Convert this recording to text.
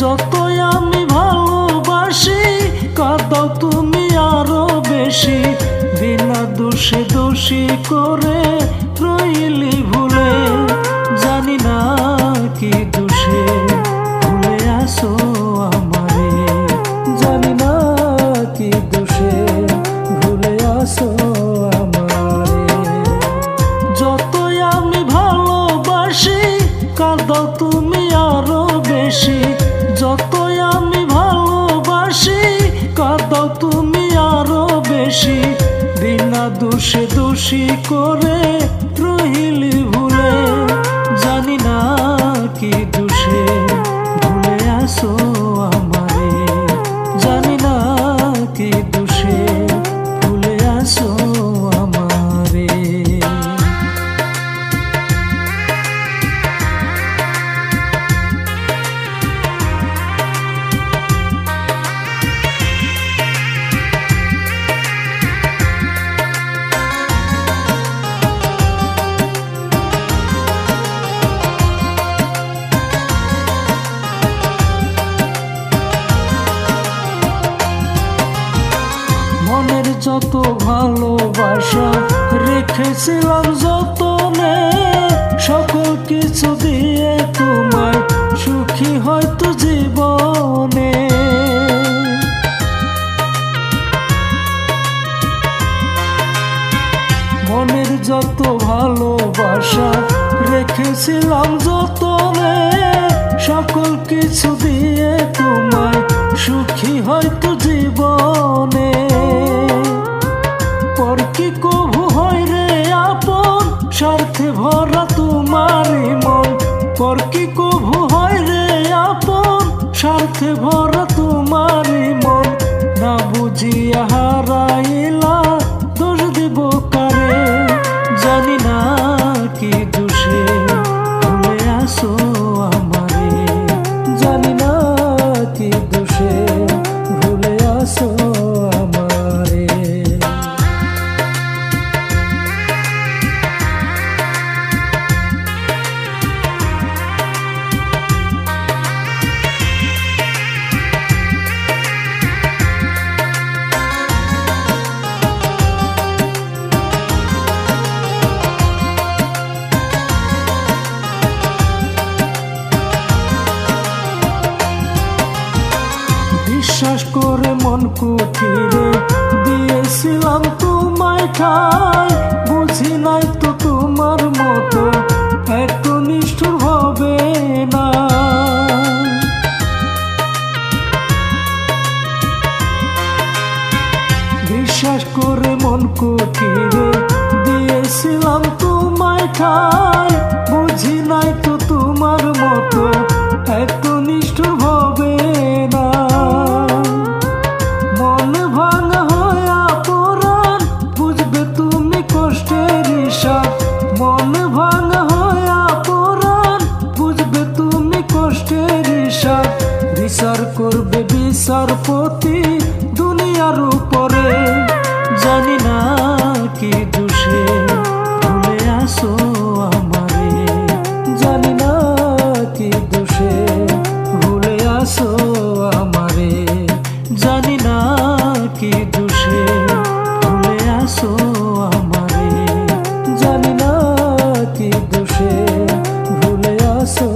যতই আমি ভালোবাসি কত তুমি আরও বেশি। বিনা দোষে দোষী করে রইলি ভুলে। জানি না কি দোষে ভুলে আসো আমারে। জানি না কি দোষে ভুলে আসো আমারে। যতই আমি ভালোবাসি, কাঁদাও তুমি আরও বেশি। যতই আমি ভালোবাসি কত তুমি আরও বেশি। বিনা দোষে দোষী করে যত ভালোবাসা রেখেছিলাম যতনে, সকল কিছু দিয়ে তোমায় সুখী হয়তো জীবনে। মনের যত ভালোবাসা রেখেছিলাম যতনে, সকল কিছু দিয়ে তোমায় সুখী হয়তো জীবনে কভু হয় রে আপন স্বার্থে ভরা তোমারই মন। না বুঝিয়া হারাইলা মন কুঠিরে দিয়েছিলাম তোমায় ঠাই বুঝি নাই তো তোমার মতো এত নিষ্ঠুর হবে না। বিশ্বাস করে মন কুঠিরে দিয়েছিলাম তোমায় ঠাই করবে বিচারপতি দুনিয়ার উপরে। জানি না কি দোষে, ভুলে আসো আমারে। জানি না কি দোষে, ভুলে আসো আমারে। জানি না কি দোষে, ভুলে আসো আমারে। জানি না কি দোষে, ভুলে আসো